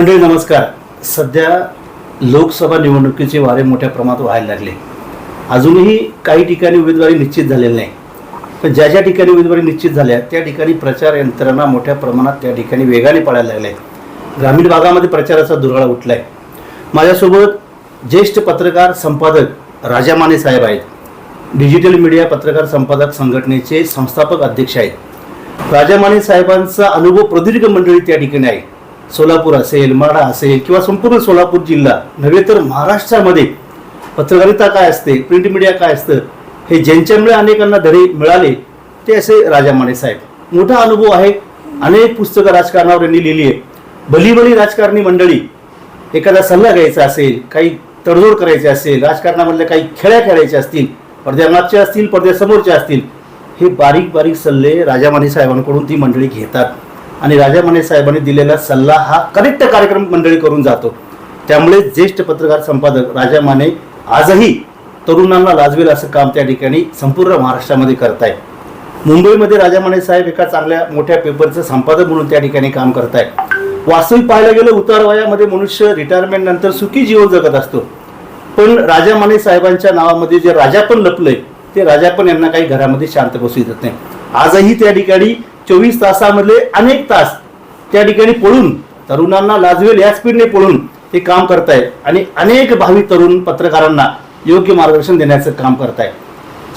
मंडळी नमस्कार. सध्या लोकसभा निवडणुकीचे वारे मोठ्या प्रमाणात व्हायला लागले. अजूनही काही ठिकाणी उमेदवारी निश्चित झालेली नाही. पण ज्या ज्या ठिकाणी उमेदवारी निश्चित झाल्या त्या ठिकाणी प्रचार यंत्रणा मोठ्या प्रमाणात त्या ठिकाणी वेगाने पडायला लागल्या. आहेत ग्रामीण भागामध्ये प्रचाराचा दुराळा उठला आहे माझ्यासोबत ज्येष्ठ पत्रकार संपादक राजा माने साहेब आहेत. डिजिटल मीडिया पत्रकार संपादक संघटनेचे संस्थापक अध्यक्ष आहेत. राजा माने साहेबांचा अनुभव प्रदीर्घ मंडळी त्या ठिकाणी आहे. सोलापूर असेल माढा असेल किंवा संपूर्ण सोलापूर जिल्हा नव्हे तर महाराष्ट्रामध्ये पत्रकारिता काय असते प्रिंट मीडिया काय असतं हे ज्यांच्यामुळे अनेकांना धडे मिळाले ते असे राजा माने साहेब. मोठा अनुभव आहे. अनेक पुस्तकं राजकारणावर यांनी लिहिली आहे भलीभली राजकारणी मंडळी एखादा सल्ला घ्यायचा असेल काही तडजोड करायची असेल राजकारणामधल्या काही खेळ्या खेळायच्या असतील पडद्यामागच्या असतील पडद्यासमोरच्या असतील हे बारीक बारीक सल्ले राजा माने साहेबांकडून ती मंडळी घेतात. आणि राजा माने साहेबांनी दिलेला सल्ला हा करेक्ट कार्यक्रम मंडळी करून जातो. त्यामुळे ज्येष्ठ पत्रकार संपादक राजा माने आजही तरुणांना लाजवेल असं काम त्या ठिकाणी संपूर्ण महाराष्ट्रामध्ये करताय. मुंबईमध्ये राजा माने साहेब एका चांगल्या मोठ्या पेपरचं संपादक म्हणून त्या ठिकाणी काम करताय. वास्तविक पाहायला गेलं उतार वयामध्ये मनुष्य रिटायरमेंट नंतर सुखी जीवन जगत असतो. पण राजा माने साहेबांच्या नावामध्ये जे राजा पण लपलंय ते राजा पण यांना काही घरामध्ये शांत बसू देत नाही. आजही त्या ठिकाणी चोवीस तासामधले अनेक तास त्या ठिकाणी पळून तरुणांना लाजवेल या स्पीडने पळून ते काम करतायत. आणि अनेक भावी तरुण पत्रकारांना योग्य मार्गदर्शन देण्याचं काम करतायत.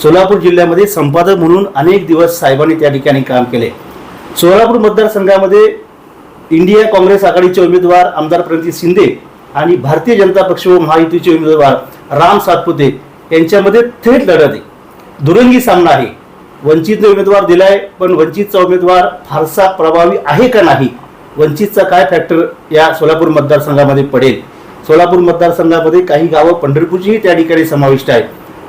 सोलापूर जिल्ह्यामध्ये संपादक म्हणून अनेक दिवस साहेबांनी त्या ठिकाणी काम केले. सोलापूर मतदारसंघामध्ये इंडिया काँग्रेस आघाडीचे उमेदवार आमदार प्रणित शिंदे आणि भारतीय जनता पक्ष व महायुतीचे उमेदवार राम सातपुते यांच्यामध्ये थेट लढत आहे. दुरंगी सामना आहे. वंचितने उमेदवार दिलाय पण वंचितचा उमेदवार फारसा प्रभावी आहे का नाही? वंचितचा काय फॅक्टर या सोलापूर मतदारसंघामध्ये पडेल? सोलापूर मतदारसंघामध्ये काही गावं पंढरपूरचीही त्या ठिकाणी समाविष्ट आहेत.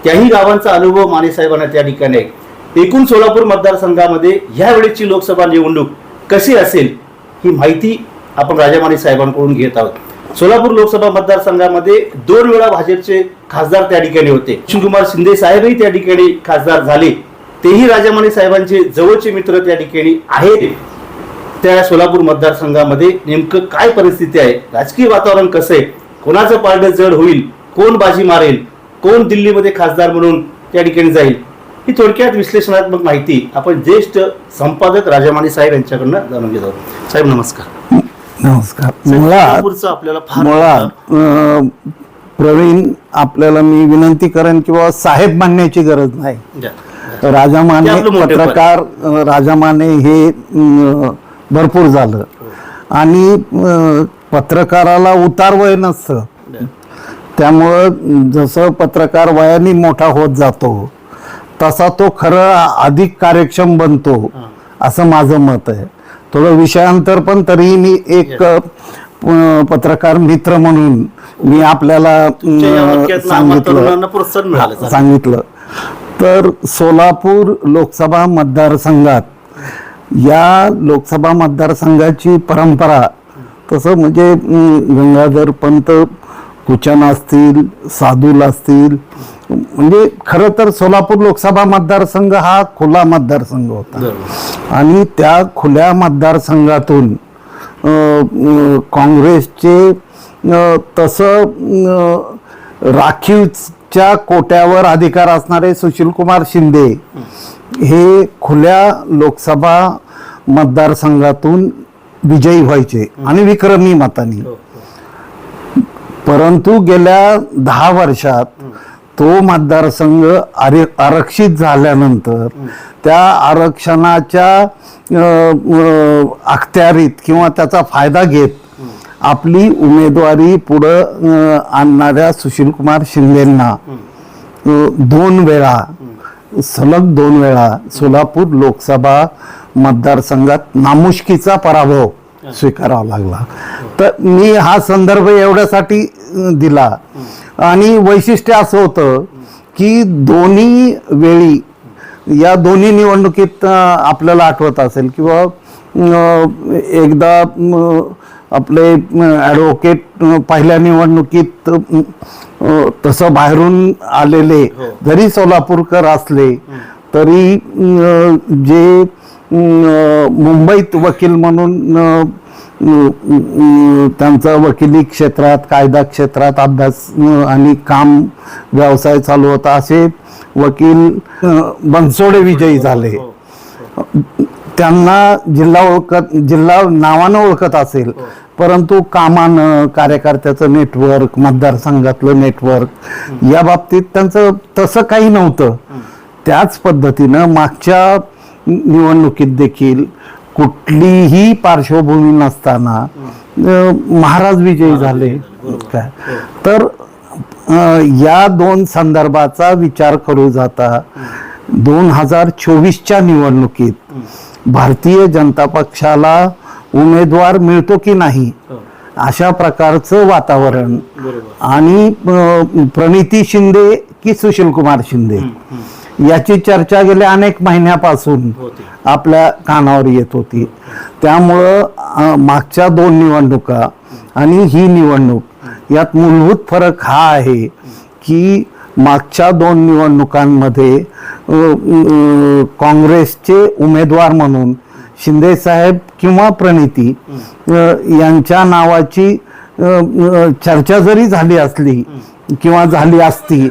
त्याही गावांचा अनुभव माने साहेबांना त्या ठिकाणी आहे. एकूण सोलापूर मतदारसंघामध्ये ह्या वेळेची लोकसभा निवडणूक कशी असेल ही माहिती आपण राजामाने साहेबांकडून घेत आहोत. सोलापूर लोकसभा मतदारसंघामध्ये दोन वेळा भाजपचे खासदार त्या ठिकाणी होते. शिवकुमार शिंदे साहेबही त्या ठिकाणी खासदार झाले. तेही राजामाने साहेबांचे जवळचे मित्र त्या ठिकाणी आहेत. त्या सोलापूर मतदारसंघामध्ये नेमकं काय परिस्थिती आहे? राजकीय वातावरण कसं आहे? कोणाचं पारडं जड होईल? कोण बाजी मारेल? कोण दिल्लीमध्ये खासदार म्हणून त्या ठिकाणी जाईल? ही थोडक्यात विश्लेषणात्मक माहिती आपण ज्येष्ठ संपादक राजामाने साहेब यांच्याकडनं जाणून घेत आहोत. साहेब नमस्कार. नमस्कार. मुळात आपल्याला फार मुळात प्रवीण आपल्याला मी विनंती करेन की बाबा साहेब मानण्याची गरज नाही. राजा माने. पत्रकार राजा माने हे भरपूर झालं आणि पत्रकाराला उतार वय नसतं. त्यामुळं जसं पत्रकार वयाने मोठा होत जातो तसा तो खरं अधिक कार्यक्षम बनतो असं माझं मत आहे थोडं विषयांतर पण तरीही मी एक पत्रकार मित्र म्हणून मी आपल्याला सांगितलं. सांगितलं तर सोलापूर लोकसभा मतदारसंघात या लोकसभा मतदारसंघाची परंपरा तसं म्हणजे गंगाधर पंत कुचन असतील साधूल असतील म्हणजे खरं तर सोलापूर लोकसभा मतदारसंघ हा खुला मतदारसंघ होता. आणि त्या खुल्या मतदारसंघातून काँग्रेसचे तसं अ, राखीवच्या कोट्यावर अधिकार असणारे सुशीलकुमार शिंदे हे खुल्या लोकसभा मतदारसंघातून विजयी व्हायचे आणि विक्रमी मताने. हो, हो. परंतु गेल्या दहा वर्षात तो मतदारसंघ आरे- आरक्षित झाल्यानंतर त्या आरक्षणाच्या अखत्यारीत किंवा त्याचा फायदा घेत आपली उमेदवारी पुढं आणणाऱ्या सुशीलकुमार शिंदेंना दोन वेळा सलग दोन वेळा सोलापूर लोकसभा मतदारसंघात नामुष्कीचा पराभव स्वीकारावा लागला. तर मी हा संदर्भ एवढ्यासाठी दिला. आणि वैशिष्ट्य असं होतं की दोन्ही वेळी या दोन्ही निवडणुकीत आपल्याला आठवत असेल किंवा एकदा आपले ॲडव्होकेट पहिल्या निवडणुकीत तसं बाहेरून आलेले हो. जरी सोलापूरकर असले तरी जे मुंबईत वकील म्हणून त्यांचा वकिली क्षेत्रात कायदा क्षेत्रात अभ्यास आणि काम व्यवसाय चालू होता असे वकील बनसोडे विजयी झाले हो. त्यांना जिल्हा ओळखत जिल्हा नावानं ओळखत असेल परंतु कामानं कार्यकर्त्याचं नेटवर्क मतदारसंघातलं नेटवर्क या बाबतीत त्यांचं तसं काही नव्हतं. त्याच पद्धतीनं मागच्या निवडणुकीत देखील कुठलीही पार्श्वभूमी नसताना महाराज विजयी झाले. काय? तर या दोन संदर्भाचा विचार करू जाता दोन हजार चोवीसच्या निवडणुकीत भारतीय जनता पक्षाला उमेदवार मिळतो की नाही हो. अशा प्रकारचं वातावरण. आणि प्रणिती शिंदे की सुशील कुमार शिंदे? याची चर्चा गेल्या अनेक महिन्यापासून आपल्या कानावर येत होती. त्यामुळं मागच्या दोन निवडणुका आणि ही निवडणूक यात मूलभूत फरक हा आहे की मागच्या दोन निवडणुकांमध्ये काँग्रेसचे उमेदवार म्हणून शिंदे साहेब किंवा प्रणिती यांच्या नावाची चर्चा जरी झाली असली किंवा झाली असती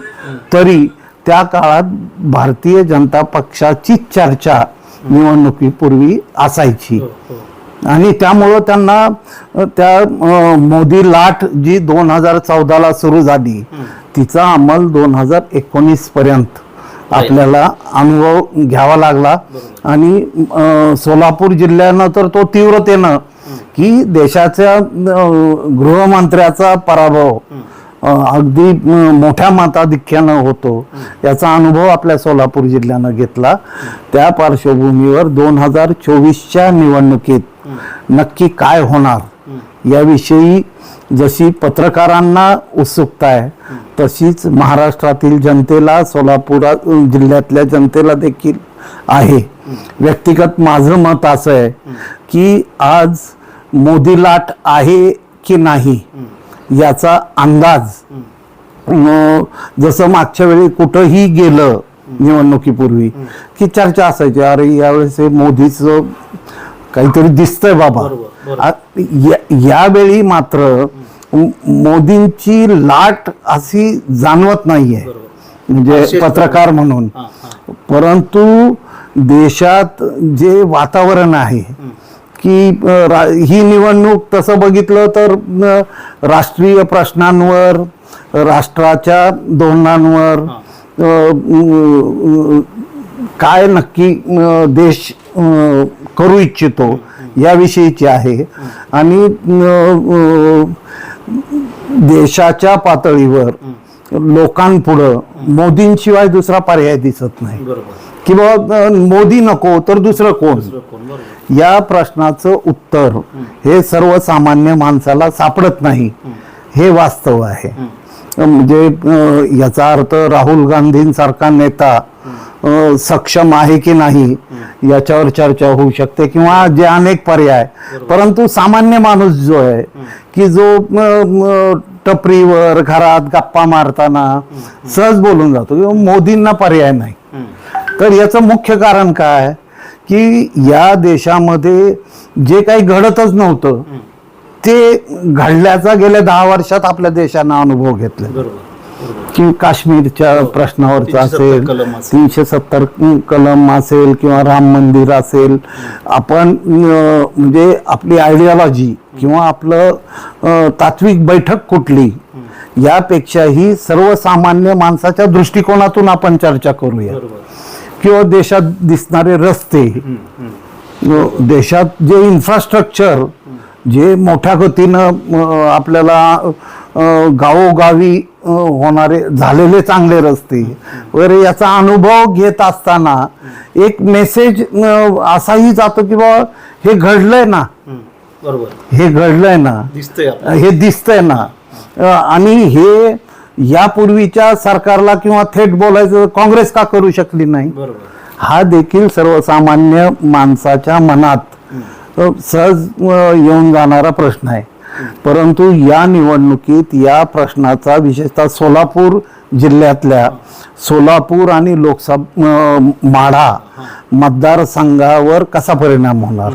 तरी त्या काळात भारतीय जनता पक्षाची चर्चा निवडणुकीपूर्वी असायची. हो, हो. आणि त्यामुळं त्यांना त्या मोदी लाट जी दोन हजार चौदाला सुरू झाली तिचा अंमल दोन हजार एकोणीस पर्यंत. आपल्याला अनुभव घ्यावा लागला. आणि सोलापूर जिल्ह्यानं तर तो तीव्रतेनं की देशाच्या गृहमंत्र्याचा पराभव अगदी मोठ्या मताधिक्यानं होतो. याचा अनुभव आपल्या सोलापूर जिल्ह्यानं घेतला. त्या पार्श्वभूमीवर दोन हजार चोवीसच्या निवडणुकीत नक्की काय होणार? याविषयी जशी पत्रकारांना उत्सुकता आहे तशीच महाराष्ट्रातील जनतेला सोलापूर जिल्ह्यातल्या जनतेला देखील आहे. व्यक्तिगत माझं मत असं आहे की आज मोदी लाट आहे की नाही याचा अंदाज जसं मागच्या वेळी कुठंही गेलं निवडणुकीपूर्वी की चर्चा असायची. अरे यावेळेस हे मोदीचं काहीतरी दिसतंय बाबा. यावेळी मात्र मोदींची लाट अशी जाणवत नाहीये. म्हणजे पत्रकार म्हणून. परंतु देशात जे वातावरण आहे की ही निवडणूक तसं बघितलं तर राष्ट्रीय प्रश्नांवर राष्ट्राच्या धोरणांवर काय नक्की देश करू इच्छितो याविषयीची आहे. आणि देशाच्या पातळीवर लोकांपुढं मोदींशिवाय दुसरा पर्याय दिसत नाही. किंवा मोदी नको तर दुसरं कोण? या प्रश्नाचं उत्तर हे सर्वसामान्य माणसाला सापडत नाही. हे वास्तव आहे. म्हणजे याचा अर्थ राहुल गांधींसारखा नेता सक्षम आहे की नाही? याच्यावर चर्चा होऊ शकते किंवा जे अनेक पर्याय. परंतु सामान्य माणूस जो आहे की जो टपरीवर घरात गप्पा मारताना सहज बोलून जातो किंवा मोदींना पर्याय नाही. तर याचं मुख्य कारण काय? की या देशामध्ये जे काही घडतच नव्हतं ते घडल्याचा गेल्या दहा वर्षात आपल्या देशानं अनुभव घेतला की काश्मीरच्या प्रश्नावरचा 370 असेल. तीनशे सत्तर कलम असेल किंवा राम मंदिर असेल आपण म्हणजे आपली आयडिओलॉजी किंवा आपलं तात्विक बैठक कुठली यापेक्षाही सर्वसामान्य माणसाच्या दृष्टिकोनातून आपण चर्चा करूया. किंवा देशात दिसणारे रस्ते देशात जे इन्फ्रास्ट्रक्चर जे मोठ्या गतीनं आपल्याला गावोगावी होणारे झालेले चांगले रस्ते वगैरे याचा अनुभव घेत असताना एक मेसेज असाही जातो की बाबा हे घडलंय ना. बरोबर. हे घडलंय ना. हे दिसतंय ना. आणि हे यापूर्वीच्या सरकारला किंवा थेट बोलायचं काँग्रेस का करू शकली नाही? बरोबर. हा देखील सर्वसामान्य माणसाच्या मनात सहज येऊन जाणारा प्रश्न आहे. परंतु या निवडणुकीत या प्रश्नाचा विशेषतः सोलापूर जिल्ह्यातल्या सोलापूर आणि लोकसभा माढा मतदारसंघावर कसा परिणाम होणार?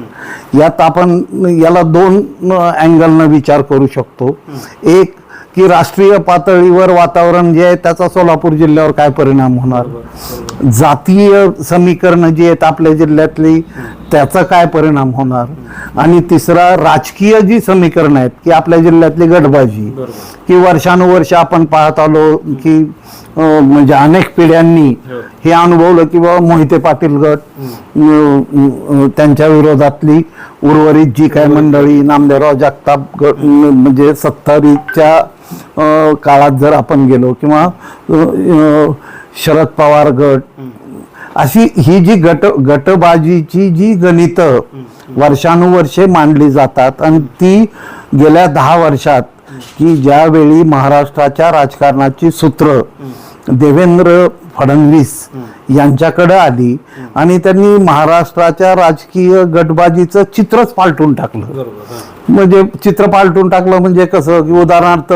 यात आपण याला दोन अँगलनं विचार करू शकतो. एक की राष्ट्रीय पातळीवर वातावरण जे आहे त्याचा सोलापूर जिल्ह्यावर काय परिणाम होणार? जातीय समीकरणं जी आहेत आपल्या जिल्ह्यातली त्याचा काय परिणाम होणार? आणि तिसरा राजकीय जी समीकरणं आहेत की आपल्या जिल्ह्यातली गटबाजी की वर्षानुवर्ष आपण पाहत आलो की म्हणजे अनेक पिढ्यांनी हे. अनुभवलं की बाबा मोहिते पाटील गट त्यांच्या विरोधातली उर्वरित जी काय मंडळी नामदेवराव जगताप गट म्हणजे सत्तरीच्या काळात जर आपण गेलो किंवा शरद पवार गट अशी ही जी गट गटबाजीची जी गणित वर्षानुवर्षे मांडली जातात आणि ती गेल्या दहा वर्षात की ज्यावेळी महाराष्ट्राच्या राजकारणाची सूत्र देवेंद्र फडणवीस यांच्याकडे आली आणि त्यांनी महाराष्ट्राच्या राजकीय गटबाजीचं चित्रच पालटून टाकलं. हा. म्हणजे चित्र पालटून टाकलं म्हणजे कसं की उदाहरणार्थ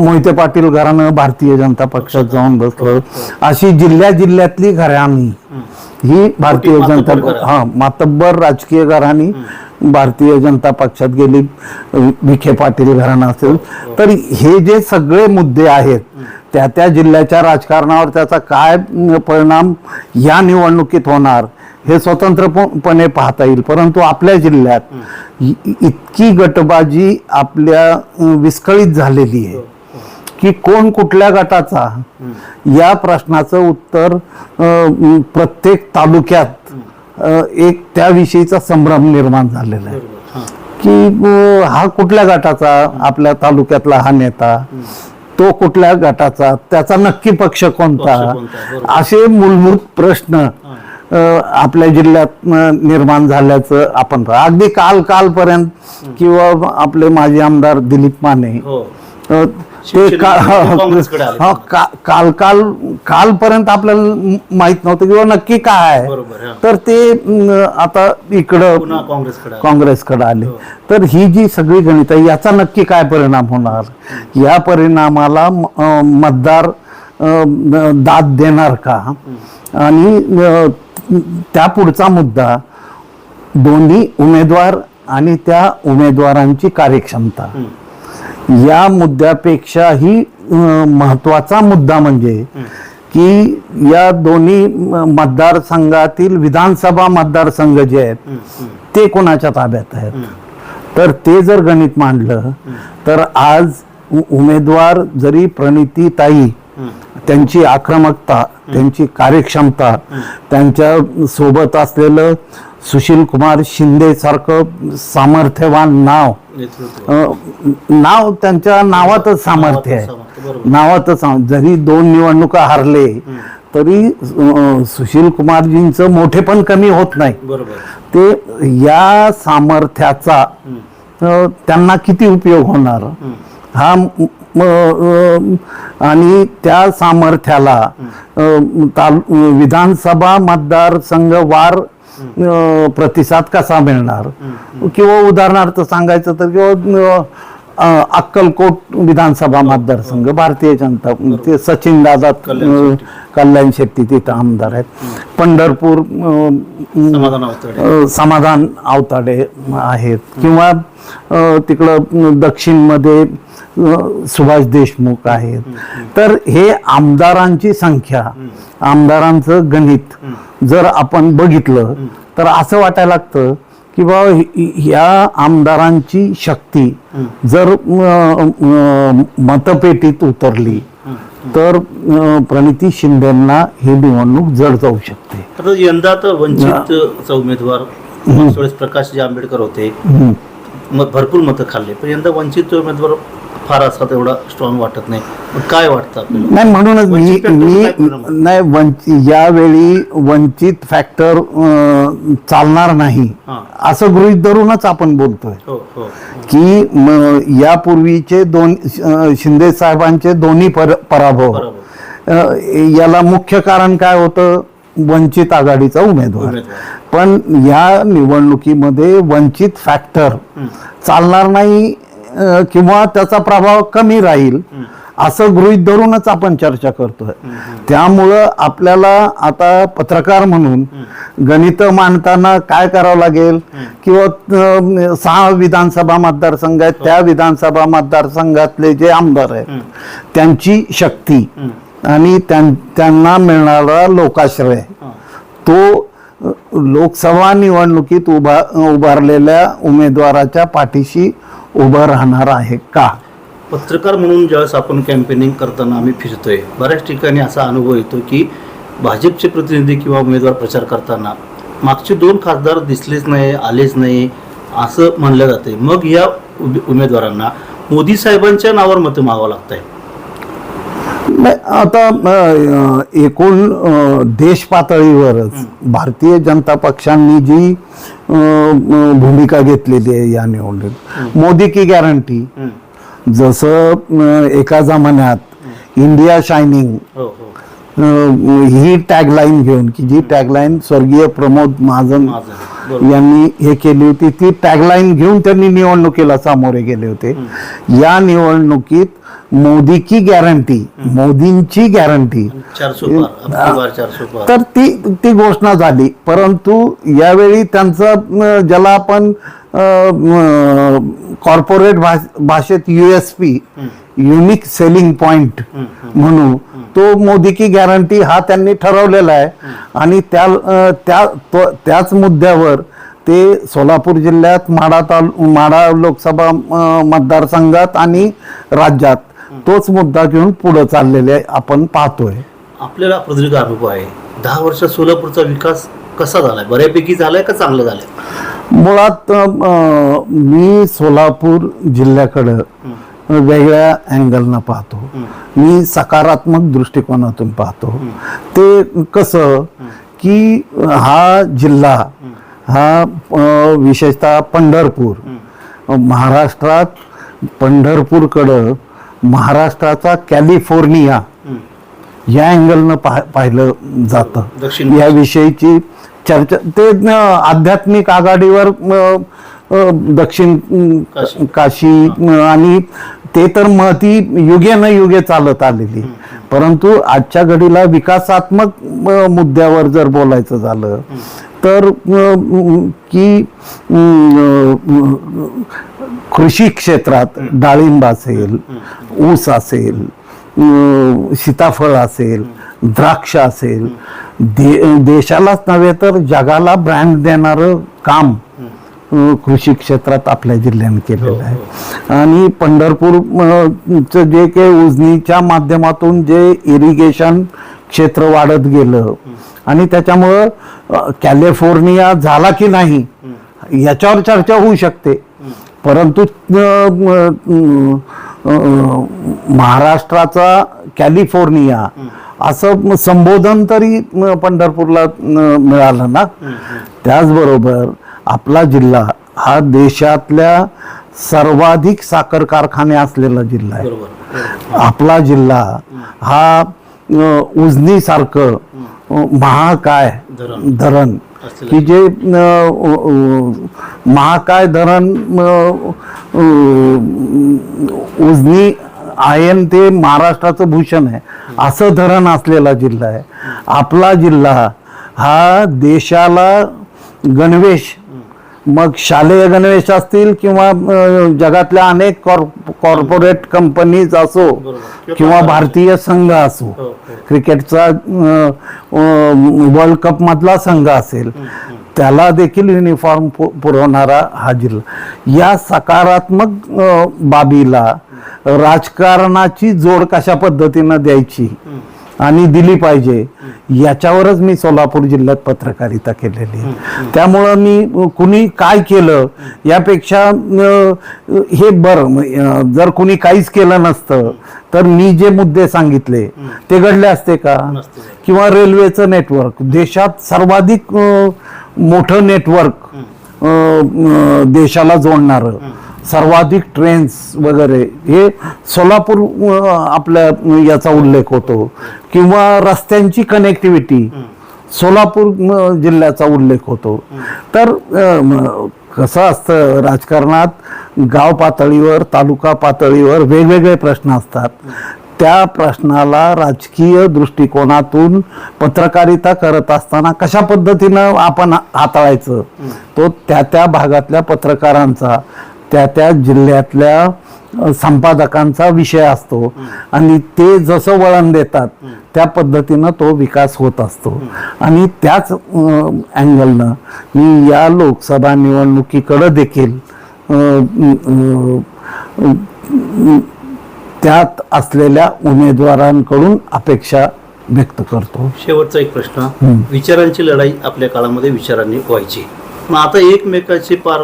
मोहिते पाटील घराणं भारतीय जनता पक्षात जाऊन बसलं. अशी जिल्ह्या जिल्ह्यातली घराणी ही भारतीय जनता. हा मातब्बर राजकीय घराणी भारतीय जनता पक्षात गेली. विखे पाटील घराणं असेल. तर हे जे सगळे मुद्दे आहेत त्या त्या जिल्ह्याच्या राजकारणावर त्याचा काय परिणाम या निवडणुकीत होणार हे स्वतंत्रपणे पाहता येईल. परंतु आपल्या जिल्ह्यात इतकी गटबाजी आपल्या विस्कळीत झालेली आहे की कोण कुठल्या गटाचा या प्रश्नाचं उत्तर प्रत्येक तालुक्यात एक त्याविषयीचा संभ्रम निर्माण झालेला आहे. की हा कुठल्या गटाचा आपल्या तालुक्यातला हा नेता तो कुठल्या गटाचा त्याचा नक्की पक्ष कोणता. असे मूलभूत प्रश्न आपल्या जिल्ह्यात निर्माण झाल्याचं आपण अगदी काल कालपर्यंत किंवा आपले माजी आमदार दिलीप माने हो. ते का-. हा, का- काल काल कालपर्यंत आपल्याला माहीत नव्हतं किंवा नक्की काय आहे. तर ते आता इकडं काँग्रेसकडे आले. हो. तर ही जी सगळी गणित आहे याचा नक्की काय परिणाम होणार या परिणामाला मतदार दाद देणार का आणि त्या पुढचा मुद्दा दोन्ही उमेदवार आणि त्या उमेदवारांची कार्यक्षमता. या मुद्द्यापेक्षाही महत्त्वाचा मुद्दा म्हणजे की या दोन्ही मतदारसंघातील विधानसभा मतदारसंघ जे आहेत. ते कोणाच्या ताब्यात आहेत. तर ते जर गणित मांडलं तर आज उमेदवार जरी प्रणिती ताई. त्यांची आक्रमकता त्यांची कार्यक्षमता त्यांच्यासोबत असलेलं सुशील कुमार शिंदे सारखं सामर्थ्यवान नाव नेतृत्व. नाव त्यांच्या नावातच सामर्थ्य आहे. बरोबर. नावातच साम- जरी दोन निवडणुका हारले तरी सुशील कुमारजींचं मोठेपण कमी होत नाही. बरोबर. ते या सामर्थ्याचा अ, त्यांना किती उपयोग होणार? हा म- म- अ, आणि त्या सामर्थ्याला अ, ताल- विधानसभा मतदारसंघ वार प्रतिसाद कसा मिळणार? किंवा उदाहरणार्थ सांगायचं तर किंवा अक्कलकोट विधानसभा मतदारसंघ भारतीय जनता ते सचिन दादा कल्याण शेट्टी. तिथं आमदार आहेत. पंढरपूर समाधान अवतडे. आहेत. किंवा तिकडं दक्षिणमध्ये सुभाष देशमुख आहेत. तर हे आमदारांची संख्या आमदारांचं गणित जर आपण बघितलं तर असं वाटायला लागतं की हि- ह्या आमदारांची शक्ती जर मतपेटीत उतरली तर प्रणिती शिंदेना ही निवडणूक जड जाऊ शकते. आता यंदा तर वंचितचा उमेदवार मागच्या वेळेस प्रकाश जे आंबेडकर होते भरपूर मतं खाल्ले पण यंदा वंचितचा उमेदवार फार असा तेवढा स्ट्रॉंग वाटत नाही. काय वाटतं आपल्याला? नाही म्हणूनच मी वंचित मी? नाही वंचित यावेळी वंचित फॅक्टर चालणार नाही. हा. असं गृहीत धरूनच आपण बोलतोय. हो हो. की म- यापूर्वीचे दोन अं, शिंदे साहेबांचे दोन्ही पर- पराभव. अं, याला मुख्य कारण काय होतं? वंचित आघाडीचा उमेदवार. उमेदवार. पण या निवडणुकीमध्ये वंचित फॅक्टर चालणार नाही किंवा त्याचा प्रभाव कमी राहील असं गृहीत धरूनच आपण चर्चा करतोय. त्यामुळं आपल्याला आता पत्रकार म्हणून गणित मांडताना काय करावं लागेल? किंवा सहा विधानसभा मतदारसंघ आहेत त्या विधानसभा मतदारसंघातले जे आमदार आहेत त्यांची शक्ती आणि त्यां- त्यांना मिळणारा लोकाश्रय हां. तो लोकसभा निवडणुकीत उभा उभारलेल्या उमेदवाराच्या पाठीशी उभं राहणार आहे का? पत्रकार म्हणून ज्यावेळेस आपण कॅम्पेनिंग करताना आम्ही फिरतोय बऱ्याच ठिकाणी असा अनुभव येतो की भाजपचे प्रतिनिधी किंवा उमेदवार प्रचार करताना मागचे दोन खासदार दिसलेच नाही आलेच नाही असं म्हणलं जाते मग या उमे- उमेदवारांना मोदी साहेबांच्या नावावर मतं मागावं लागत आहे आता एकूण देश पातळीवरच भारतीय जनता पक्षांनी जी भूमिका घेतलेली आहे या निवडणुकीत मोदी की गॅरंटी जसं एका जमान्यात इंडिया शायनिंग हो टॅगलाईन घेऊन की जी टॅगलाईन स्वर्गीय प्रमोद महाजन यांनी हे केली होती ती टॅगलाईन घेऊन त्यांनी निवडणुकीला सामोरे गेले होते. या निवडणुकीत मोदी की गॅरंटी मोदींची गॅरंटी तर ती ती घोषणा झाली. परंतु यावेळी त्यांचं ज्याला आपण कॉर्पोरेट भाषेत युएसपी युनिक सेलिंग पॉइंट म्हणू तो मोदी की गॅरंटी हा त्यांनी ठरवलेला आहे. आणि त्या त्या त्याच मुद्द्यावर ते सोलापूर जिल्ह्यात माडा ताल माडा लोकसभा मतदारसंघात आणि राज्यात तोच मुद्दा घेऊन पुढे चाललेले आपण पाहतोय. आपल्याला प्रदीर्घ अनुभव आहे. दहा वर्षात सोलापूरचा विकास कसा झालाय? बऱ्यापैकी झालाय का चांगला झालाय? मुळात मी सोलापूर जिल्ह्याकडं वेगळ्या अँगलनं पाहतो. मी सकारात्मक दृष्टिकोनातून पाहतो. ते कसं की हा जिल्हा हा विशेषतः पंढरपूर महाराष्ट्रात पंढरपूरकडं महाराष्ट्राचा कॅलिफोर्निया या अँगलनं पाह पाहिलं जातं. याविषयीची चर्चा ते आध्यात्मिक आघाडीवर दक्षिण काशी. आणि ते तर महती युगे न युगे चालत आलेली. परंतु आजच्या घडीला विकासात्मक मुद्द्यावर जर बोलायचं झालं तर की कृषी क्षेत्रात डाळिंब असेल ऊस असेल सीताफळ असेल द्राक्ष असेल दे देशालाच नव्हे तर जगाला ब्रँड देणारं काम कृषी क्षेत्रात आपल्या जिल्ह्याने केलेलं आहे. आणि पंढरपूर अं, चं जे काही उजनीच्या माध्यमातून जे इरिगेशन क्षेत्र वाढत गेलं आणि त्याच्यामुळं कॅलिफोर्निया झाला की नाही याच्यावर चर्चा होऊ शकते. परंतु महाराष्ट्राचा कॅलिफोर्निया असं संबोधन तरी पंढरपूरला मिळालं ना. त्याचबरोबर आपला जिल्हा हा देशातल्या सर्वाधिक साखर कारखाने असलेला जिल्हा आहे. आपला जिल्हा हा उजनीसारखं महाकाय धरण. की जे महाकाय धरण उजनी आयन ते महाराष्ट्राचं भूषण आहे. असं धरण असलेला जिल्हा आहे. आपला जिल्हा हा देशाला गणवेश मग शालेय गणवेश असतील किंवा जगातल्या अनेक कॉर्प कॉर्पोरेट कंपनीज असो. किंवा भारतीय संघ असो हो, हो. क्रिकेटचा वर्ल्ड कप मधला संघ असेल त्याला देखील युनिफॉर्म पु- पुरवणारा हा जिल्हा या सकारात्मक बाबीला राजकारणाची जोड कशा पद्धतीनं द्यायची? आणि दिली पाहिजे. याच्यावरच मी सोलापूर जिल्ह्यात पत्रकारिता केलेली आहे. त्यामुळं मी कुणी काय केलं यापेक्षा हे बरं जर कुणी काहीच केलं नसतं तर मी जे मुद्दे सांगितले ते घडले असते का? किंवा रेल्वेचं नेटवर्क देशात सर्वाधिक मोठं नेटवर्क देशाला जोडणारं सर्वाधिक ट्रेन्स वगैरे हे सोलापूर आपल्या याचा उल्लेख होतो. किंवा रस्त्यांची कनेक्टिव्हिटी सोलापूर जिल्ह्याचा उल्लेख होतो. तर कसं असतं राजकारणात गाव पातळीवर तालुका पातळीवर वेगवेगळे प्रश्न असतात. त्या प्रश्नाला राजकीय दृष्टिकोनातून पत्रकारिता करत असताना कशा पद्धतीनं आपण हाताळायचं? तो त्या त्या भागातल्या पत्रकारांचा. त्या त्या जिल्ह्यातल्या संपादकांचा विषय असतो. आणि ते जसं वळण देतात त्या पद्धतीनं तो विकास होत असतो. आणि त्याच अँगलनं मी या लोकसभा निवडणुकीकडं देखील त्यात असलेल्या उमेदवारांकडून अपेक्षा व्यक्त करतो. शेवटचा एक प्रश्न. विचारांची लढाई आपल्या काळामध्ये विचारांनी व्हायची. मग आता एकमेकाचे पार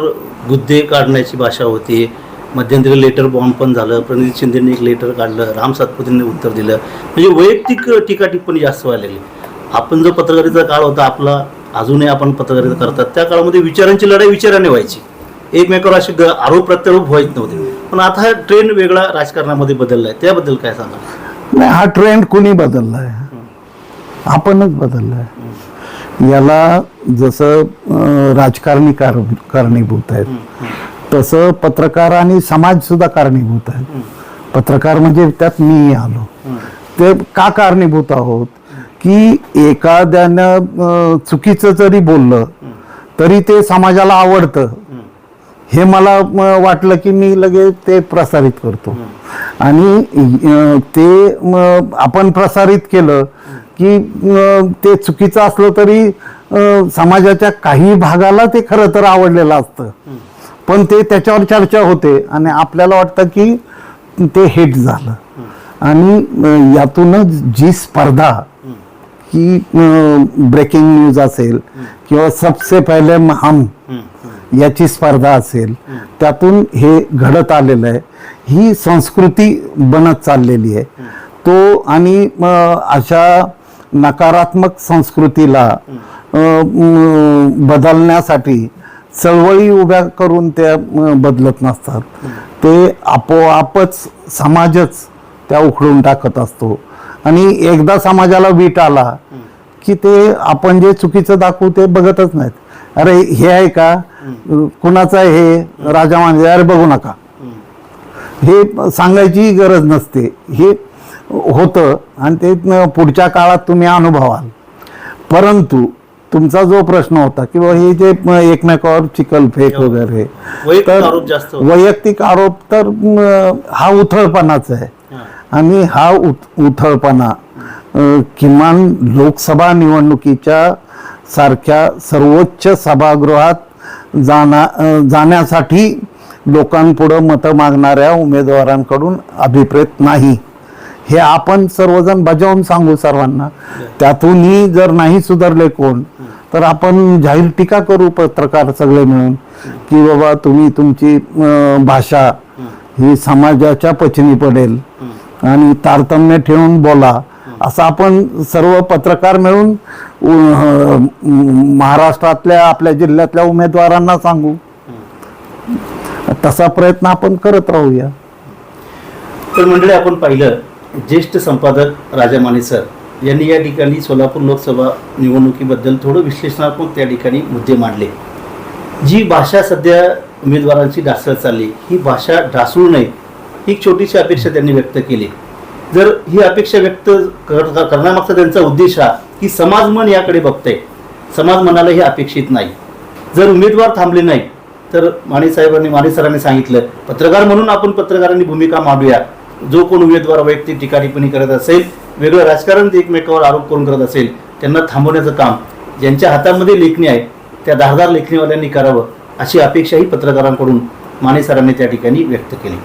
गुद्दे काढण्याची भाषा होती. मध्यंतरी लेटर बॉम्ब पण झालं. प्रणित शिंदेने एक लेटर काढलं. राम सातपुतेंनी उत्तर दिलं. म्हणजे वैयक्तिक टीका टिप्पणी जास्त व्हायला लागली आपण जो पत्रकारिता काळ होता आपला अजूनही आपण पत्रकारिता करतात. त्या काळामध्ये विचारांची लढाई विचाराने व्हायची. एकमेकावर असे ग- आरोप प्रत्यारोप व्हायच नव्हते. पण आता हा ट्रेंड वेगळा राजकारणामध्ये बदलला आहे त्याबद्दल काय सांगा नाही हा ट्रेंड कुणी बदललाय? आपणच बदललाय. याला जसं राजकारणी कार कारणीभूत आहेत. तसं पत्रकार आणि समाज सुद्धा कारणीभूत आहेत. पत्रकार म्हणजे त्यात मी आलो. ते का कारणीभूत आहोत? की एखाद्यानं चुकीचं जरी बोललं तरी ते समाजाला आवडतं. हे मला वाटलं की मी लगेच ते प्रसारित करतो. आणि ते आपण प्रसारित केलं की ते चुकीचं असलं तरी समाजाच्या काही भागाला ते खरं तर आवडलेलं असतं. पण ते त्याच्यावर चर्चा होते आणि आपल्याला वाटतं की ते हिट झालं. आणि यातूनच जी स्पर्धा की ब्रेकिंग न्यूज असेल किंवा सबसे पहिले हम याची स्पर्धा असेल त्यातून हे घडत आलेलं आहे. ही संस्कृती बनत चाललेली आहे. तो आणि अशा नकारात्मक संस्कृतीला बदलण्यासाठी चळवळी उभ्या करून त्या बदलत नसतात. ते आपोआपच समाजच त्या उखडून टाकत असतो. आणि एकदा समाजाला वीट आला की ते आपण जे चुकीचं दाखवू ते बघतच नाहीत. अरे हे आहे का? कुणाचं हे? राजा म्हणजे अरे बघू नका. हे सांगायची गरज नसते. हे होतं आणि ते पुढच्या काळात तुम्ही अनुभवाल परंतु तुमचा जो प्रश्न होता किंवा हे जे एकमेकावर चिखलफेक वगैरे वैयक्तिक तर. वैयक्तिक आरोप तर हा उथळपणाच आहे हां. आणि हा उथ उथळपणा किमान लोकसभा निवडणुकीच्या सारख्या सर्वोच्च सभागृहात जाना अ, जाण्यासाठी लोकांपुढं मतं मागणाऱ्या उमेदवारांकडून अभिप्रेत नाही हे आपण सर्वजण बजावून सांगू सर्वांना. त्यातूनही जर नाही सुधारले कोण तर आपण जाहीर टीका करू पत्रकार सगळे मिळून की बाबा तुम्ही तुमची भाषा ही समाजाच्या पचनी पडेल आणि तारतम्य ठेवून बोला. असं आपण सर्व पत्रकार मिळून महाराष्ट्रातल्या आपल्या जिल्ह्यातल्या उमेदवारांना सांगू. तसा प्रयत्न आपण करत राहूया. तर मंडळी आपण पाहिलं ज्येष्ठ संपादक राजा माने सर यांनी या ठिकाणी सोलापूर लोकसभा निवडणुकीबद्दल थोडं विश्लेषणात्मक त्या ठिकाणी मुद्दे मांडले. जी भाषा सध्या उमेदवारांची ढासळत चालली ही भाषा ढासळू नये ही छोटीशी अपेक्षा त्यांनी व्यक्त केली. जर ही अपेक्षा व्यक्त करण्यामागचा त्यांचा उद्देश हा की समाज मन याकडे बघतंय समाज मनाला हे अपेक्षित नाही. जर उमेदवार थांबले नाही तर माने साहेबांनी माने सरांनी सांगितलं पत्रकार म्हणून आपण पत्रकारांनी भूमिका मांडूया जो कोण उमेदवार वैयक्तिक ठिकाणी करत असेल वेगळं राजकारण एकमेकावर आरोप करून करत असेल त्यांना थांबवण्याचं काम ज्यांच्या हातामध्ये लेखणी आहे त्या धारदार लेखणीवाल्यांनी करावं अशी अपेक्षाही पत्रकारांकडून माने सरांनी त्या ठिकाणी व्यक्त केली.